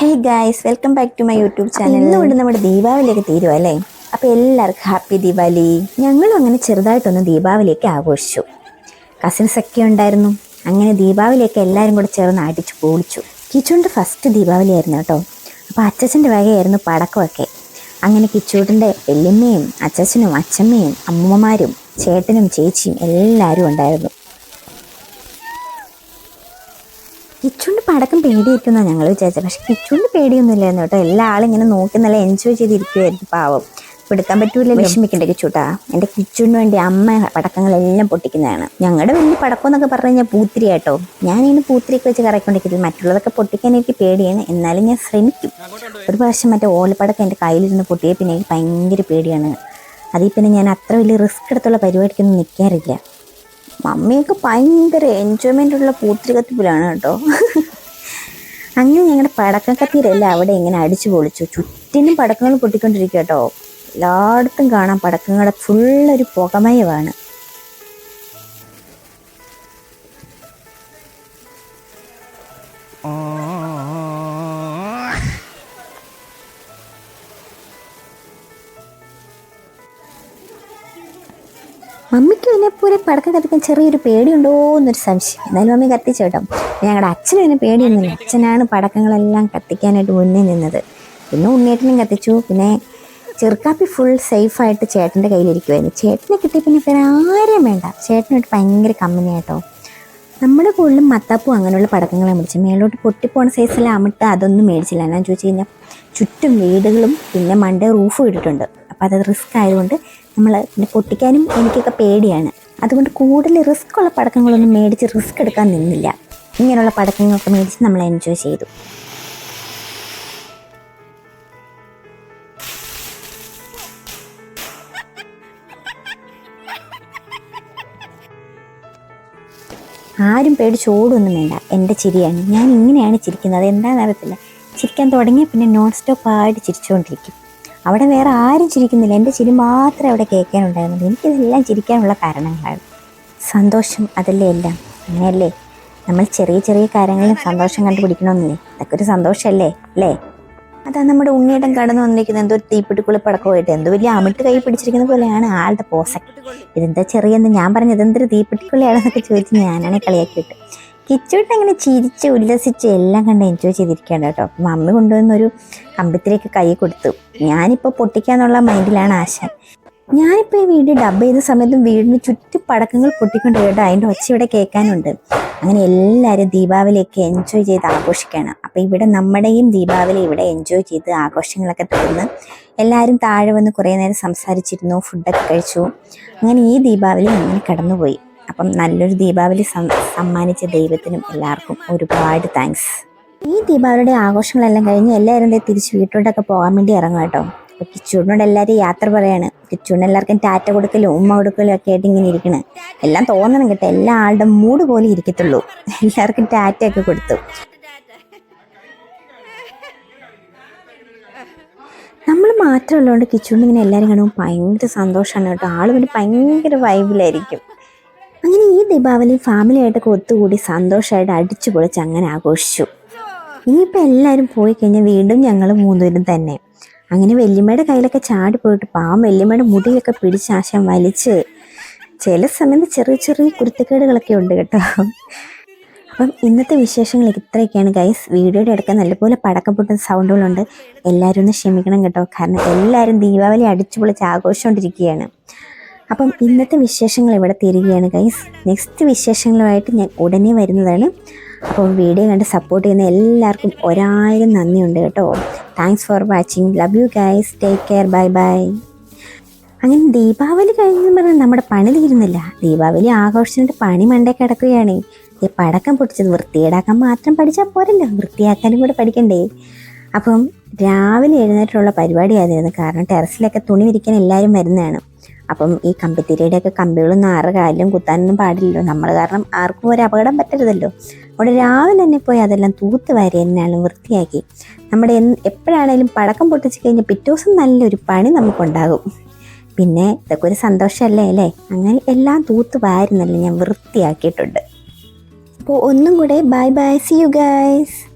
Hey guys welcome back to my YouTube channel ഇന്നുകൊണ്ട് നമ്മുടെ ദീപാവലിയൊക്കെ തീരുവ അല്ലേ? അപ്പോൾ എല്ലാവർക്കും ഹാപ്പി ദീപാവലി ഞങ്ങളും അങ്ങനെ ചെറുതായിട്ടൊന്ന് ദീപാവലിയൊക്കെ ആഘോഷിച്ചു. കസിൻസ് ഒക്കെ ഉണ്ടായിരുന്നു. അങ്ങനെ ദീപാവലിയൊക്കെ എല്ലാവരും കൂടെ ചേർന്ന് അടിച്ചു പൊളിച്ചു. കിച്ചുവിന്റെ ഫസ്റ്റ് ദീപാവലി ആയിരുന്നു കേട്ടോ. അപ്പോൾ അച്ചച്ചന്റെ വകയായിരുന്നു പടക്കമൊക്കെ. അങ്ങനെ കിച്ചൂട്ടിന്റെ വല്യമ്മയും അച്ചച്ചനും അച്ചമ്മയും അമ്മൂമ്മമാരും ചേട്ടനും ചേച്ചിയും എല്ലാവരും ഉണ്ടായിരുന്നു. കിച്ചുണ്ട് പടക്കം പേടിയിരിക്കുന്ന ഞങ്ങൾ വിചാരിച്ചത്. പക്ഷെ കിച്ചുണ്ട് പേടിയൊന്നുമില്ലായിരുന്നു കേട്ടോ. എല്ലാ ആളും ഇങ്ങനെ നോക്കി നല്ല എൻജോയ് ചെയ്തിരിക്കുമായിരുന്നു പാവം. എടുക്കാൻ പറ്റൂല വിഷമിക്കണ്ട കിച്ചൂട്ടാ. എന്റെ കിച്ചുവിന് വേണ്ടി അമ്മ പടക്കങ്ങളെല്ലാം പൊട്ടിക്കുന്നതാണ്. ഞങ്ങളുടെ വലിയ പടക്കം എന്നൊക്കെ പറഞ്ഞു കഴിഞ്ഞാൽ പൂത്തിരി കേട്ടോ. ഞാൻ ഇങ്ങനെ പൂത്തിരിയൊക്കെ വെച്ച് കറക്കൊണ്ടിരിക്കുന്നത് മറ്റുള്ളതൊക്കെ പൊട്ടിക്കാൻ എനിക്ക് പേടിയാണ്. എന്നാലും ഞാൻ ശ്രമിക്കും. ഒരു പ്രാവശ്യം മറ്റേ ഓലപ്പടക്കം എന്റെ കയ്യിലിരുന്ന് പൊട്ടിയേ പിന്നെ എനിക്ക് ഭയങ്കര പേടിയാണ്. അതിൽ പിന്നെ ഞാൻ അത്ര വലിയ റിസ്ക് എടുത്തുള്ള പരിപാടിക്കൊന്നും നിൽക്കാറില്ല മമ്മിയൊക്കെ ഭയങ്കര എൻജോയ്മെന്റ് ഉള്ള പൂത്തിരി കത്തിപ്പിലാണ് കേട്ടോ. അങ്ങനെ ഞങ്ങളുടെ പടക്കക്കത്തിയിലെല്ലാം അവിടെ ഇങ്ങനെ അടിച്ചു പൊളിച്ചു. ചുറ്റിനും പടക്കങ്ങൾ പൊട്ടിക്കൊണ്ടിരിക്കുക കേട്ടോ. എല്ലായിടത്തും കാണാം പടക്കങ്ങളുടെ ഫുള്ളൊരു പുകമയമാണ്. മമ്മിക്ക് എന്നെ പോലെ പടക്കം കത്തിക്കാൻ ചെറിയൊരു പേടിയുണ്ടോ എന്നൊരു സംശയം. എന്നാലും മമ്മി കത്തിച്ചു കേട്ടോ. ഞങ്ങളുടെ അച്ഛനും എന്നെ പേടിയൊന്നുമില്ല അച്ഛനാണ് പടക്കങ്ങളെല്ലാം കത്തിക്കാനായിട്ട് മുന്നേ നിന്നത്. പിന്നെ ഉണ്ണിയേട്ടനും കത്തിച്ചു. പിന്നെ ചെറുക്കാപ്പി ഫുൾ സേഫായിട്ട് ചേട്ടന്റെ കയ്യിലിരിക്കുമായിരുന്നു ചേട്ടനെ കിട്ടിയ പിന്നെ വേറെ ആരെയും വേണ്ട. ചേട്ടനായിട്ട് ഭയങ്കര കമ്പനി കേട്ടോ. നമ്മുടെ കൂടുതലും മത്താപ്പൂ അങ്ങനെയുള്ള പടക്കങ്ങളെ മേടിച്ചു മേലോട്ട് പൊട്ടിപ്പോണ സൈസിൽ അമിട്ട് അതൊന്നും മേടിച്ചില്ല. ഞാൻ ചോദിച്ചു കഴിഞ്ഞാൽ ചുറ്റും വീടുകളും പിന്നെ മണ്ടേ റൂഫും ഇട്ടിട്ടുണ്ട്. അപ്പോൾ അത് റിസ്ക് ആയതുകൊണ്ട് നമ്മൾ പിന്നെ പൊട്ടിക്കാനും എനിക്കൊക്കെ പേടിയാണ്. അതുകൊണ്ട് കൂടുതൽ റിസ്ക് ഉള്ള പടക്കങ്ങളൊന്നും മേടിച്ച് റിസ്ക് എടുക്കാൻ നിന്നില്ല. ഇങ്ങനെയുള്ള പടക്കങ്ങളൊക്കെ മേടിച്ച് നമ്മൾ എൻജോയ് ചെയ്തു. ആരും പേടിച്ച് ഓടൊന്നും വേണ്ട. എന്റെ ചിരിയാണ്. ഞാൻ ഇങ്ങനെയാണ് ചിരിക്കുന്നത്. എന്താണെന്ന് അറിയത്തില്ല. ചിരിക്കാൻ തുടങ്ങിയ പിന്നെ നോൺ സ്റ്റോപ്പ് ആയിട്ട് ചിരിച്ചുകൊണ്ടിരിക്കും അവിടെ വേറെ ആരും ചിരിക്കുന്നില്ല. എന്റെ ചിരി മാത്രമേ അവിടെ കേൾക്കാനുണ്ടായിരുന്നുള്ളൂ. എനിക്കിതെല്ലാം ചിരിക്കാനുള്ള കാരണങ്ങളാണ്. സന്തോഷം അതല്ലേ എല്ലാം? അങ്ങനെയല്ലേ? നമ്മൾ ചെറിയ ചെറിയ കാര്യങ്ങളിലും സന്തോഷം കണ്ടുപിടിക്കണമെന്നില്ലേ? അതൊക്കെ ഒരു സന്തോഷമല്ലേ? അല്ലേ? അതാ നമ്മുടെ ഉണ്ണിയേട്ടൻ കടന്നു വന്നിരിക്കുന്ന എന്തോ ഒരു തീപ്പിട്ടിക്കുള്ള പടക്കമായിട്ട് എന്തോ വലിയ അമിട്ട് കൈ പിടിച്ചിരിക്കുന്ന പോലെയാണ് ആളുടെ പോസൊക്കെ ഇതെന്താ ചെറിയെന്ന് ഞാൻ പറഞ്ഞത്? എന്തൊരു തീപ്പിട്ടിക്കുള്ളിയാണെന്നൊക്കെ ചോദിച്ച് ഞാനാണെ കളിയാക്കിയിട്ട്. കിച്ചോട്ട് അങ്ങനെ ചിരിച്ച് ഉല്ലസിച്ച് എല്ലാം കണ്ട് എൻജോയ് ചെയ്തിരിക്കുകയാണ് കേട്ടോ. മമ്മി കൊണ്ടുവന്നൊരു കമ്പത്തിലേക്ക് കൈ കൊടുത്തു. ഞാനിപ്പോൾ പൊട്ടിക്കാന്നുള്ള മൈൻഡിലാണ് ആശാൻ ഞാനിപ്പോൾ ഈ വീട് ഡബ് ചെയ്ത സമയത്തും വീടിന് ചുറ്റും പടക്കങ്ങൾ പൊട്ടിക്കൊണ്ട് കേട്ടോ അതിന്റെ ഒച്ച ഇവിടെ കേൾക്കാനുണ്ട്. അങ്ങനെ എല്ലാവരും ദീപാവലിയൊക്കെ എൻജോയ് ചെയ്ത് ആഘോഷിക്കുകയാണ്. അപ്പോൾ ഇവിടെ നമ്മുടെയും ദീപാവലി ഇവിടെ എൻജോയ് ചെയ്ത് ആഘോഷങ്ങളൊക്കെ തുടർന്ന് എല്ലാവരും താഴെ വന്ന് കുറേ നേരം സംസാരിച്ചിരുന്നു ഫുഡൊക്കെ കഴിച്ചു. അങ്ങനെ ഈ ദീപാവലി അങ്ങനെ കടന്നുപോയി. അപ്പം നല്ലൊരു ദീപാവലി സമ്മാനിച്ച ദൈവത്തിനും എല്ലാവർക്കും ഒരുപാട് താങ്ക്സ് ഈ ദീപാവലിയുടെ ആഘോഷങ്ങളെല്ലാം കഴിഞ്ഞ് എല്ലാവരും തിരിച്ച് വീട്ടിലോട്ടൊക്കെ പോകാൻ വേണ്ടി ഇറങ്ങും കേട്ടോ. അപ്പോൾ കിച്ചൂടിനോട് എല്ലാവരും യാത്ര പറയാണ്. കിച്ചൂടിന് എല്ലാവർക്കും ടാറ്റ കൊടുക്കലും ഉമ്മ കൊടുക്കലും ഒക്കെ ആയിട്ട് ഇങ്ങനെ ഇരിക്കണം. എല്ലാം തോന്നണം കേട്ടോ. എല്ലാ ആളുടെ മൂഡ് പോലും ഇരിക്കത്തുള്ളൂ. എല്ലാവർക്കും ടാറ്റ ഒക്കെ കൊടുത്തു. നമ്മൾ മാത്രമുള്ളതുകൊണ്ട് കിച്ചൂടിന് ഇങ്ങനെ എല്ലാവരും കാണുമ്പോൾ ഭയങ്കര സന്തോഷമാണ് കേട്ടോ. ആൾ പിന്നെ ഭയങ്കര വൈബിലായിരിക്കും അങ്ങനെ ഈ ദീപാവലി ഫാമിലിയായിട്ടൊക്കെ ഒത്തുകൂടി സന്തോഷമായിട്ട് അടിച്ചു പൊളിച്ച് അങ്ങനെ ആഘോഷിച്ചു. ഇനിയിപ്പോൾ എല്ലാവരും പോയി കഴിഞ്ഞാൽ വീണ്ടും ഞങ്ങൾ മൂന്നുപേരും തന്നെ. അങ്ങനെ വല്യമ്മയുടെ കയ്യിലൊക്കെ ചാടി പോയിട്ട് പാവം വല്യമ്മയുടെ മുടിയൊക്കെ പിടിച്ച് ആശം വലിച്ച് ചില സമയത്ത് ചെറിയ ചെറിയ കുരുത്തക്കേടുകളൊക്കെ ഉണ്ട് കേട്ടോ. അപ്പം ഇന്നത്തെ വിശേഷങ്ങൾ ഇത്രയൊക്കെയാണ് ഗൈസ് വീഡിയോയുടെ ഇടയ്ക്ക് നല്ലപോലെ പടക്കം പൊട്ടുന്ന സൗണ്ടുകളുണ്ട് എല്ലാവരും ഒന്ന് ക്ഷമിക്കണം കേട്ടോ. കാരണം എല്ലാവരും ദീപാവലി അടിച്ചു പൊളിച്ച് ആഘോഷിച്ചുകൊണ്ടിരിക്കുകയാണ് അപ്പം ഇന്നത്തെ വിശേഷങ്ങൾ ഇവിടെ തീരുകയാണ് ഗൈസ് നെക്സ്റ്റ് വിശേഷങ്ങളുമായിട്ട് ഞാൻ ഉടനെ വരുന്നതാണ്. അപ്പോൾ വീഡിയോ കണ്ട് സപ്പോർട്ട് ചെയ്യുന്ന എല്ലാവർക്കും ഒരായിരം നന്ദിയുണ്ട് കേട്ടോ. Thanks for watching love you guys take care bye bye അങ്ങനെ ദീപാവലി കഴിഞ്ഞെന്ന് പറഞ്ഞാൽ നമ്മുടെ പണി തീരുന്നില്ല. ദീപാവലി ആഘോഷിച്ചിട്ട് പണി മണ്ടേ കിടക്കുകയാണ്. ഈ പടക്കം പൊട്ടിച്ചത് വൃത്തിയേടാക്കാൻ മാത്രം പഠിച്ചാൽ പോരല്ലോ. വൃത്തിയാക്കാനും കൂടെ പഠിക്കണ്ടേ. അപ്പം രാവിലെ എഴുന്നേറ്റുള്ള പരിപാടിയായിരുന്നു. കാരണം ടെറസിലൊക്കെ തുണി വിരിക്കാൻ എല്ലാവരും വരുന്നതാണ്. അപ്പം ഈ കമ്പിത്തിരിയുടെയൊക്കെ കമ്പികളൊന്നും ആറ് കാലിലും കുത്താനൊന്നും പാടില്ലല്ലോ. നമ്മൾ കാരണം ആർക്കും ഒരു അപകടം പറ്റരുതല്ലോ. അവിടെ രാവിലെ തന്നെ പോയി അതെല്ലാം തൂത്ത് വാരി എന്നാലും വൃത്തിയാക്കി. നമ്മുടെ എന്ന് എപ്പോഴാണേലും പടക്കം പൊട്ടിച്ച് കഴിഞ്ഞാൽ പിറ്റേ ദിവസം നല്ലൊരു പണി നമുക്കുണ്ടാകും. പിന്നെ ഇതൊക്കെ ഒരു സന്തോഷമല്ലേ അല്ലേ? അങ്ങനെ എല്ലാം തൂത്ത് വാരുന്നല്ലേ ഞാൻ വൃത്തിയാക്കിയിട്ടുണ്ട്. അപ്പോൾ ഒന്നും കൂടെ bye bye see you guys